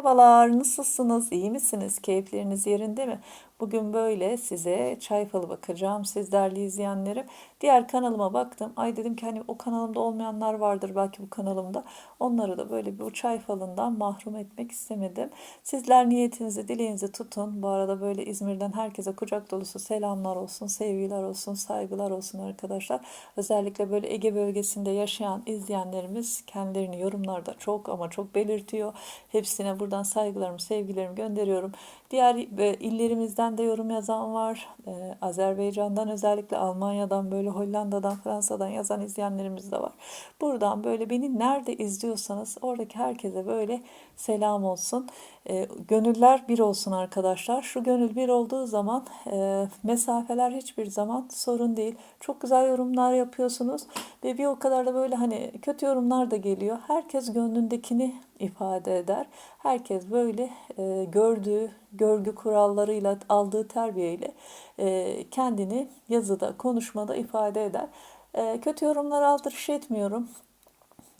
Merhabalar, nasılsınız? İyi misiniz? Keyifleriniz yerinde mi? Bugün böyle size çay falı bakacağım. Siz değerli izleyenlerim. Diğer kanalıma baktım. Ay dedim ki hani o kanalımda olmayanlar vardır belki bu kanalımda. Onları da böyle bir çay falından mahrum etmek istemedim. Sizler niyetinizi, dileğinizi tutun. Bu arada böyle İzmir'den herkese kucak dolusu selamlar olsun, sevgiler olsun, saygılar olsun arkadaşlar. Özellikle böyle Ege bölgesinde yaşayan izleyenlerimiz kendilerini yorumlarda çok ama çok belirtiyor. Hepsine buradan saygılarımı, sevgilerimi gönderiyorum. Diğer e, illerimizden de yorum yazan var. Ee, Azerbaycan'dan özellikle Almanya'dan böyle Hollanda'dan Fransa'dan yazan izleyenlerimiz de var. Buradan böyle beni nerede izliyorsanız oradaki herkese böyle selam olsun. Ee, gönüller bir olsun arkadaşlar. Şu gönül bir olduğu zaman e, mesafeler hiçbir zaman sorun değil. Çok güzel yorumlar yapıyorsunuz ve bir o kadar da böyle hani kötü yorumlar da geliyor. Herkes gönlündekini ifade eder. Herkes böyle e, gördüğü görgü kurallarıyla aldığı terbiyeyle e, kendini yazıda, konuşmada ifade eder. E, kötü yorumlar aldırış etmiyorum.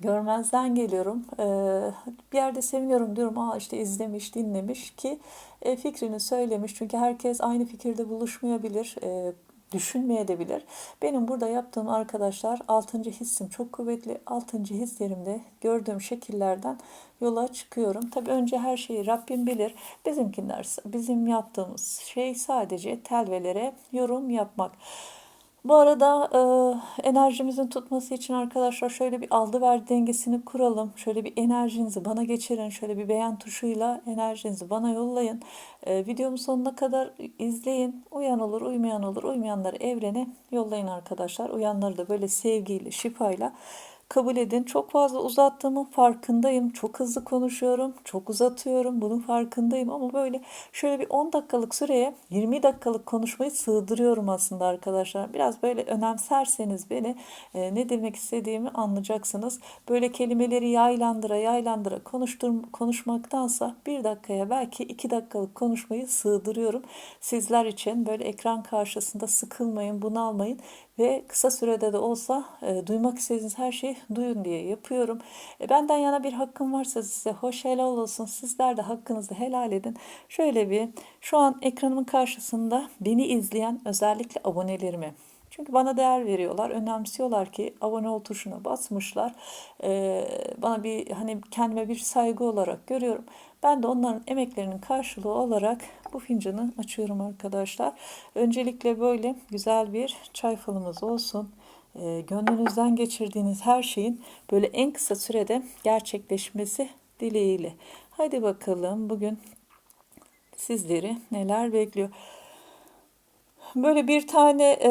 Görmezden geliyorum. E, bir yerde seviniyorum diyorum. Aa işte izlemiş, dinlemiş ki e, fikrini söylemiş. Çünkü herkes aynı fikirde buluşmayabilir. E, düşünmeyebilir. Benim burada yaptığım arkadaşlar 6. hissim çok kuvvetli. 6. hislerimde gördüğüm şekillerden yola çıkıyorum. Tabii önce her şeyi Rabbim bilir. Bizimkiler bizim yaptığımız şey sadece telvelere yorum yapmak. Bu arada e, enerjimizin tutması için arkadaşlar şöyle bir aldı ver dengesini kuralım. Şöyle bir enerjinizi bana geçirin. Şöyle bir beğen tuşuyla enerjinizi bana yollayın. E, videomu sonuna kadar izleyin. Uyan olur, uymayan olur. Uymayanları evrene yollayın arkadaşlar. Uyanları da böyle sevgiyle, şifayla kabul edin. Çok fazla uzattığımın farkındayım. Çok hızlı konuşuyorum. Çok uzatıyorum. Bunun farkındayım ama böyle şöyle bir 10 dakikalık süreye 20 dakikalık konuşmayı sığdırıyorum aslında arkadaşlar. Biraz böyle önemserseniz beni e, ne demek istediğimi anlayacaksınız. Böyle kelimeleri yaylandıra yaylandıra konuştur, konuşmaktansa bir dakikaya belki 2 dakikalık konuşmayı sığdırıyorum. Sizler için böyle ekran karşısında sıkılmayın, bunalmayın ve kısa sürede de olsa e, duymak istediğiniz her şeyi duyun diye yapıyorum. E, benden yana bir hakkım varsa size hoş helal olsun. Sizler de hakkınızı helal edin. Şöyle bir şu an ekranımın karşısında beni izleyen özellikle abonelerimi çünkü bana değer veriyorlar, önemsiyorlar ki abone ol tuşuna basmışlar. Ee, bana bir hani kendime bir saygı olarak görüyorum. Ben de onların emeklerinin karşılığı olarak bu fincanı açıyorum arkadaşlar. Öncelikle böyle güzel bir çay falımız olsun. E, gönlünüzden geçirdiğiniz her şeyin böyle en kısa sürede gerçekleşmesi dileğiyle. Hadi bakalım bugün sizleri neler bekliyor. Böyle bir tane e,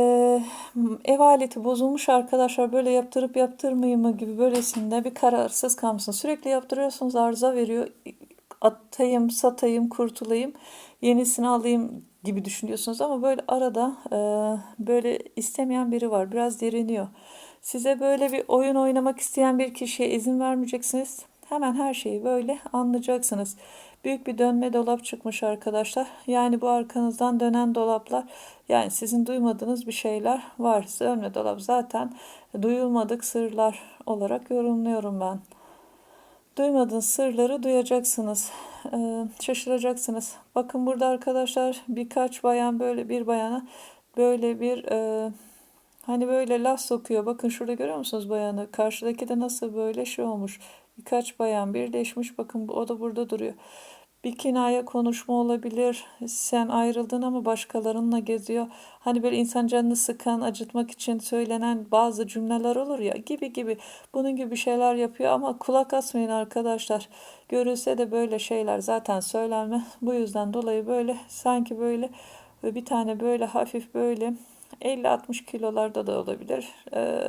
ev aleti bozulmuş arkadaşlar böyle yaptırıp yaptırmayayım mı gibi böylesinde bir kararsız kalmışsın. Sürekli yaptırıyorsunuz arıza veriyor. Atayım, satayım, kurtulayım, yenisini alayım gibi düşünüyorsunuz ama böyle arada e, böyle istemeyen biri var. Biraz direniyor. Size böyle bir oyun oynamak isteyen bir kişiye izin vermeyeceksiniz. Hemen her şeyi böyle anlayacaksınız. Büyük bir dönme dolap çıkmış arkadaşlar. Yani bu arkanızdan dönen dolaplar yani sizin duymadığınız bir şeyler var. Dönme dolap zaten duyulmadık sırlar olarak yorumluyorum ben. Duymadığınız sırları duyacaksınız. Ee, şaşıracaksınız. Bakın burada arkadaşlar birkaç bayan böyle bir bayana böyle bir e, hani böyle laf sokuyor. Bakın şurada görüyor musunuz bayanı? Karşıdaki de nasıl böyle şey olmuş. Birkaç bayan birleşmiş. Bakın o da burada duruyor. Bir kinaya konuşma olabilir. Sen ayrıldın ama başkalarınla geziyor. Hani böyle insan canını sıkan, acıtmak için söylenen bazı cümleler olur ya gibi gibi. Bunun gibi şeyler yapıyor ama kulak asmayın arkadaşlar. Görülse de böyle şeyler zaten söylenme. Bu yüzden dolayı böyle sanki böyle bir tane böyle hafif böyle 50-60 kilolarda da olabilir. Ee,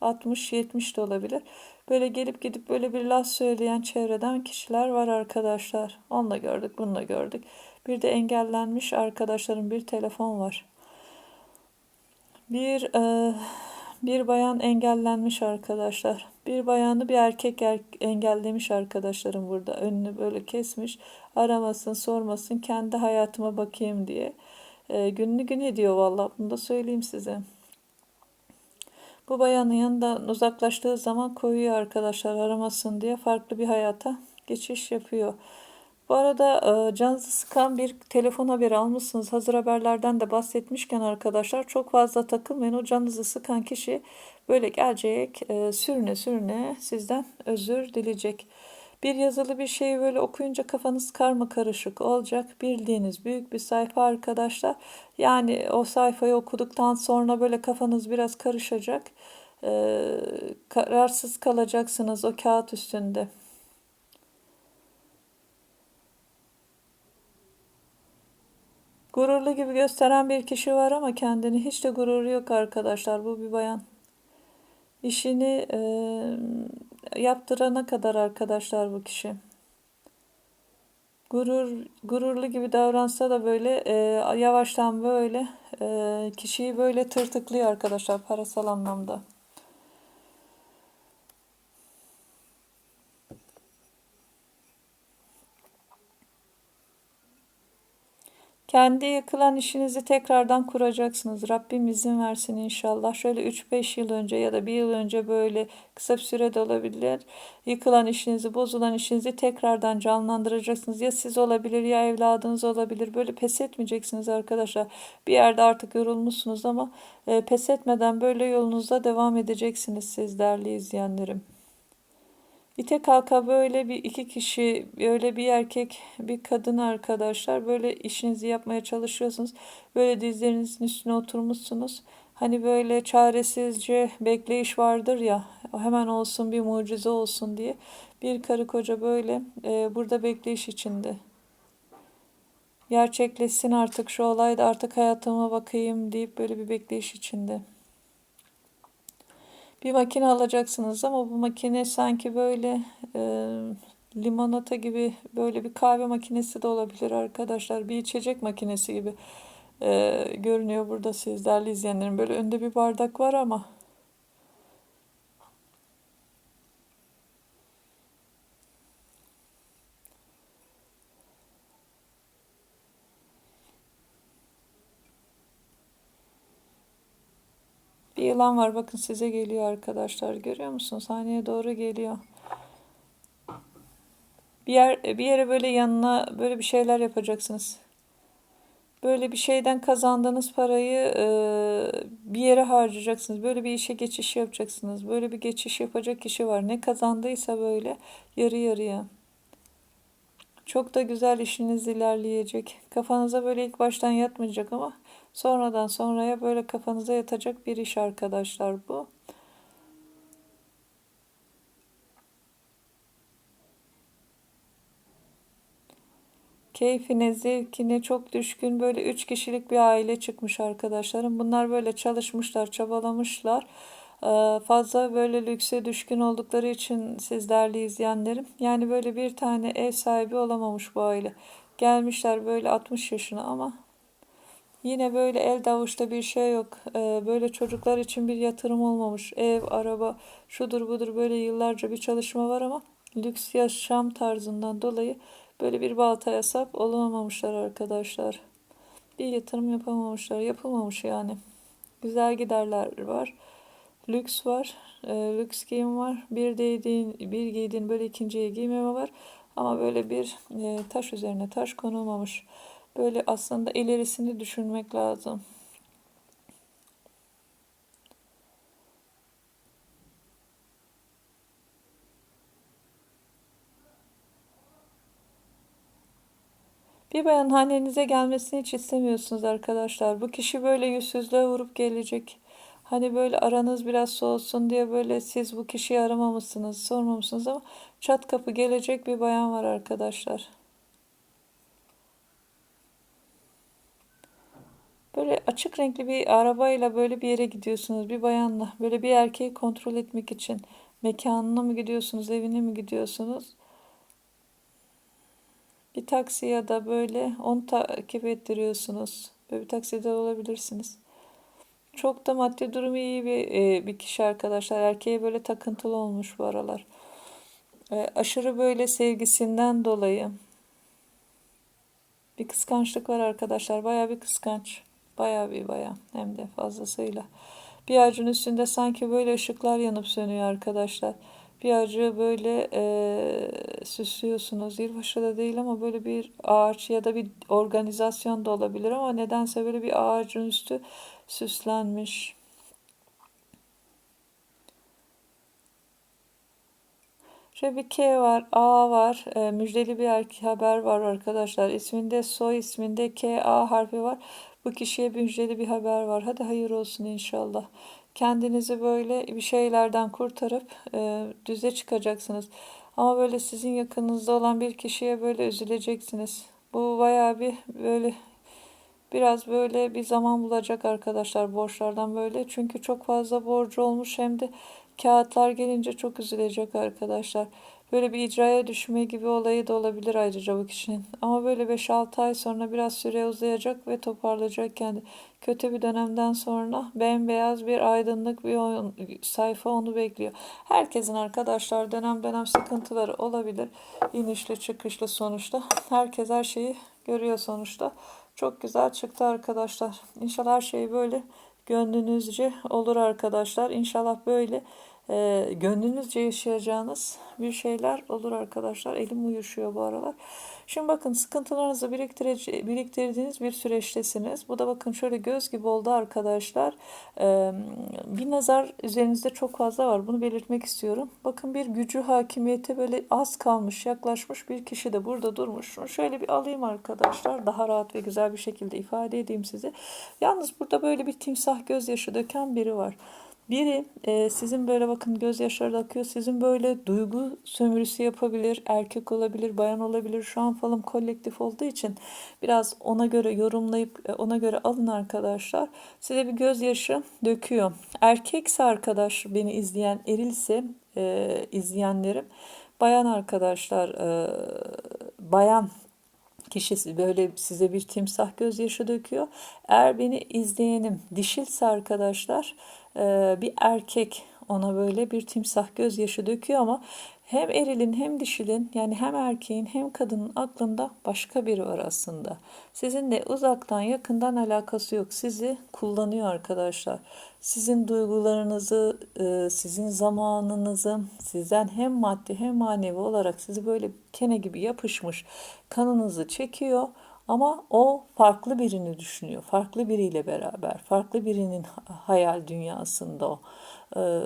60-70 de olabilir. Böyle gelip gidip böyle bir laf söyleyen çevreden kişiler var arkadaşlar. Onu da gördük, bunu da gördük. Bir de engellenmiş arkadaşların bir telefon var. Bir e, bir bayan engellenmiş arkadaşlar. Bir bayanı bir erkek er engellemiş arkadaşlarım burada. Önünü böyle kesmiş. Aramasın, sormasın. Kendi hayatıma bakayım diye. E, gününü gün ediyor vallahi. Bunu da söyleyeyim size. Bu bayanın yanından uzaklaştığı zaman koyuyor arkadaşlar aramasın diye farklı bir hayata geçiş yapıyor. Bu arada e, canınızı sıkan bir telefon haberi almışsınız. Hazır haberlerden de bahsetmişken arkadaşlar çok fazla takılmayın. O canınızı sıkan kişi böyle gelecek e, sürüne sürüne sizden özür dileyecek. Bir yazılı bir şeyi böyle okuyunca kafanız karma karışık olacak. Bildiğiniz büyük bir sayfa arkadaşlar. Yani o sayfayı okuduktan sonra böyle kafanız biraz karışacak. Ee, kararsız kalacaksınız o kağıt üstünde. Gururlu gibi gösteren bir kişi var ama kendini hiç de gururu yok arkadaşlar. Bu bir bayan. İşini e, yaptırana kadar arkadaşlar bu kişi. Gurur gururlu gibi davransa da böyle e, yavaştan böyle e, kişiyi böyle tırtıklıyor arkadaşlar parasal anlamda. Kendi yıkılan işinizi tekrardan kuracaksınız. Rabbim izin versin inşallah. Şöyle 3-5 yıl önce ya da bir yıl önce böyle kısa bir sürede olabilir. Yıkılan işinizi, bozulan işinizi tekrardan canlandıracaksınız. Ya siz olabilir ya evladınız olabilir. Böyle pes etmeyeceksiniz arkadaşlar. Bir yerde artık yorulmuşsunuz ama e, pes etmeden böyle yolunuzda devam edeceksiniz siz değerli izleyenlerim. İte kalka böyle bir iki kişi, böyle bir erkek, bir kadın arkadaşlar böyle işinizi yapmaya çalışıyorsunuz. Böyle dizlerinizin üstüne oturmuşsunuz. Hani böyle çaresizce bekleyiş vardır ya hemen olsun bir mucize olsun diye. Bir karı koca böyle e, burada bekleyiş içinde. Gerçekleşsin artık şu olay da artık hayatıma bakayım deyip böyle bir bekleyiş içinde. Bir makine alacaksınız ama bu makine sanki böyle e, limonata gibi böyle bir kahve makinesi de olabilir arkadaşlar. Bir içecek makinesi gibi e, görünüyor burada sizlerle izleyenlerin. Böyle önde bir bardak var ama Bir yılan var bakın size geliyor arkadaşlar. Görüyor musunuz? Sahneye doğru geliyor. Bir yer bir yere böyle yanına böyle bir şeyler yapacaksınız. Böyle bir şeyden kazandığınız parayı e, bir yere harcayacaksınız. Böyle bir işe geçiş yapacaksınız. Böyle bir geçiş yapacak kişi var. Ne kazandıysa böyle yarı yarıya. Çok da güzel işiniz ilerleyecek. Kafanıza böyle ilk baştan yatmayacak ama sonradan sonraya böyle kafanıza yatacak bir iş arkadaşlar bu. Keyfine, zevkine çok düşkün böyle üç kişilik bir aile çıkmış arkadaşlarım. Bunlar böyle çalışmışlar, çabalamışlar. Ee, fazla böyle lükse düşkün oldukları için sizlerle izleyenlerim. Yani böyle bir tane ev sahibi olamamış bu aile. Gelmişler böyle 60 yaşına ama yine böyle el avuçta bir şey yok. Ee, böyle çocuklar için bir yatırım olmamış. Ev, araba, şudur budur böyle yıllarca bir çalışma var ama lüks yaşam tarzından dolayı böyle bir baltaya sap olamamışlar arkadaşlar. Bir yatırım yapamamışlar. Yapılmamış yani. Güzel giderler var. Lüks var. E, lüks giyim var. Bir giydiğin, bir giydiğin böyle ikinciye giymeme var. Ama böyle bir e, taş üzerine taş konulmamış. Böyle aslında ilerisini düşünmek lazım. Bir bayan hanenize gelmesini hiç istemiyorsunuz arkadaşlar. Bu kişi böyle yüzsüzlüğe vurup gelecek. Hani böyle aranız biraz soğusun diye böyle siz bu kişiyi aramamışsınız, sormamışsınız ama çat kapı gelecek bir bayan var arkadaşlar. Böyle açık renkli bir arabayla böyle bir yere gidiyorsunuz bir bayanla. Böyle bir erkeği kontrol etmek için mekanına mı gidiyorsunuz, evine mi gidiyorsunuz? Bir taksi ya da böyle onu takip ettiriyorsunuz. Böyle bir takside olabilirsiniz. Çok da maddi durumu iyi bir, e, bir kişi arkadaşlar. Erkeğe böyle takıntılı olmuş bu aralar. E, aşırı böyle sevgisinden dolayı bir kıskançlık var arkadaşlar. Baya bir kıskanç. Baya bir baya hem de fazlasıyla. Bir ağacın üstünde sanki böyle ışıklar yanıp sönüyor arkadaşlar. Bir ağacı böyle e, süslüyorsunuz. Yılbaşı da değil ama böyle bir ağaç ya da bir organizasyon da olabilir ama nedense böyle bir ağacın üstü süslenmiş. K var, A var, e, müjdeli bir haber var arkadaşlar. İsminde soy isminde K, A harfi var. Bu kişiye müjdeli bir haber var. Hadi hayır olsun inşallah. Kendinizi böyle bir şeylerden kurtarıp e, düze çıkacaksınız. Ama böyle sizin yakınınızda olan bir kişiye böyle üzüleceksiniz. Bu bayağı bir böyle Biraz böyle bir zaman bulacak arkadaşlar borçlardan böyle. Çünkü çok fazla borcu olmuş hem de kağıtlar gelince çok üzülecek arkadaşlar. Böyle bir icraya düşme gibi olayı da olabilir ayrıca bu kişinin. Ama böyle 5-6 ay sonra biraz süre uzayacak ve toparlayacak kendi. Kötü bir dönemden sonra bembeyaz bir aydınlık bir sayfa onu bekliyor. Herkesin arkadaşlar dönem dönem sıkıntıları olabilir. İnişli çıkışlı sonuçta. Herkes her şeyi görüyor sonuçta. Çok güzel çıktı arkadaşlar. İnşallah her şey böyle gönlünüzce olur arkadaşlar. İnşallah böyle e, gönlünüzce yaşayacağınız bir şeyler olur arkadaşlar. Elim uyuşuyor bu aralar. Şimdi bakın sıkıntılarınızı biriktirdiğiniz bir süreçtesiniz. Bu da bakın şöyle göz gibi oldu arkadaşlar. E, bir nazar üzerinizde çok fazla var. Bunu belirtmek istiyorum. Bakın bir gücü hakimiyeti böyle az kalmış, yaklaşmış bir kişi de burada durmuş. Şunu şöyle bir alayım arkadaşlar. Daha rahat ve güzel bir şekilde ifade edeyim size. Yalnız burada böyle bir timsah gözyaşı döken biri var. Biri e, sizin böyle bakın gözyaşları da akıyor. Sizin böyle duygu sömürüsü yapabilir. Erkek olabilir, bayan olabilir. Şu an falım kolektif olduğu için biraz ona göre yorumlayıp e, ona göre alın arkadaşlar. Size bir gözyaşı döküyor. Erkekse arkadaş beni izleyen erilse e, izleyenlerim bayan arkadaşlar e, bayan kişi böyle size bir timsah gözyaşı döküyor. Eğer beni izleyenim dişilse arkadaşlar e, bir erkek ona böyle bir timsah gözyaşı döküyor ama hem erilin hem dişilin yani hem erkeğin hem kadının aklında başka biri var aslında. Sizinle uzaktan yakından alakası yok. Sizi kullanıyor arkadaşlar. Sizin duygularınızı, e, sizin zamanınızı, sizden hem maddi hem manevi olarak sizi böyle kene gibi yapışmış kanınızı çekiyor. Ama o farklı birini düşünüyor. Farklı biriyle beraber. Farklı birinin hayal dünyasında o. Ee,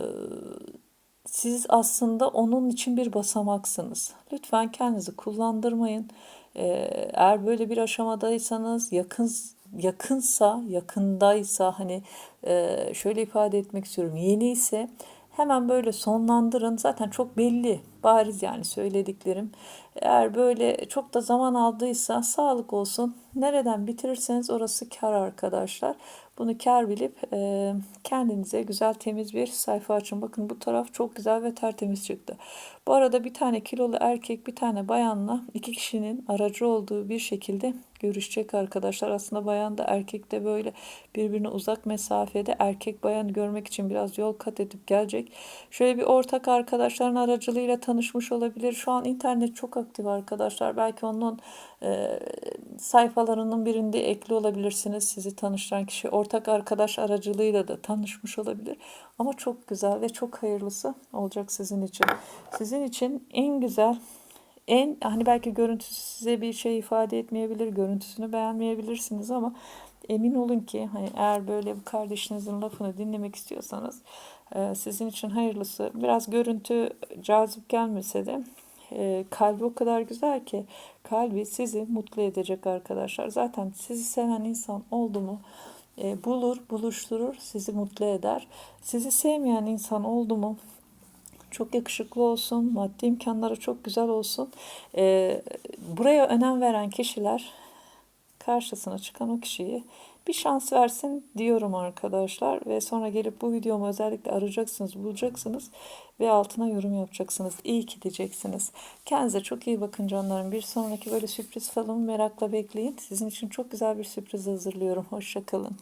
siz aslında onun için bir basamaksınız. Lütfen kendinizi kullandırmayın. Ee, eğer böyle bir aşamadaysanız yakın yakınsa, yakındaysa hani e, şöyle ifade etmek istiyorum. Yeni ise hemen böyle sonlandırın. Zaten çok belli, bariz yani söylediklerim. Eğer böyle çok da zaman aldıysa sağlık olsun. Nereden bitirirseniz orası kar arkadaşlar. Bunu kar bilip e, kendinize güzel temiz bir sayfa açın. Bakın bu taraf çok güzel ve tertemiz çıktı. Bu arada bir tane kilolu erkek bir tane bayanla iki kişinin aracı olduğu bir şekilde görüşecek arkadaşlar. Aslında bayan da erkek de böyle birbirine uzak mesafede erkek bayan görmek için biraz yol kat edip gelecek. Şöyle bir ortak arkadaşların aracılığıyla tanışmış olabilir. Şu an internet çok aktif arkadaşlar. Belki onun e, sayfalarının birinde ekli olabilirsiniz. Sizi tanıştıran kişi ortak arkadaş aracılığıyla da tanışmış olabilir. Ama çok güzel ve çok hayırlısı olacak sizin için. Sizin için en güzel en hani belki görüntüsü size bir şey ifade etmeyebilir, görüntüsünü beğenmeyebilirsiniz ama emin olun ki hani eğer böyle bir kardeşinizin lafını dinlemek istiyorsanız sizin için hayırlısı. Biraz görüntü cazip gelmese de e, kalbi o kadar güzel ki kalbi sizi mutlu edecek arkadaşlar. Zaten sizi seven insan oldu mu e, bulur, buluşturur, sizi mutlu eder. Sizi sevmeyen insan oldu mu çok yakışıklı olsun, maddi imkanları çok güzel olsun. E, buraya önem veren kişiler karşısına çıkan o kişiyi bir şans versin diyorum arkadaşlar. Ve sonra gelip bu videomu özellikle arayacaksınız, bulacaksınız ve altına yorum yapacaksınız. İyi ki diyeceksiniz. Kendinize çok iyi bakın canlarım. Bir sonraki böyle sürpriz falımı merakla bekleyin. Sizin için çok güzel bir sürpriz hazırlıyorum. Hoşçakalın.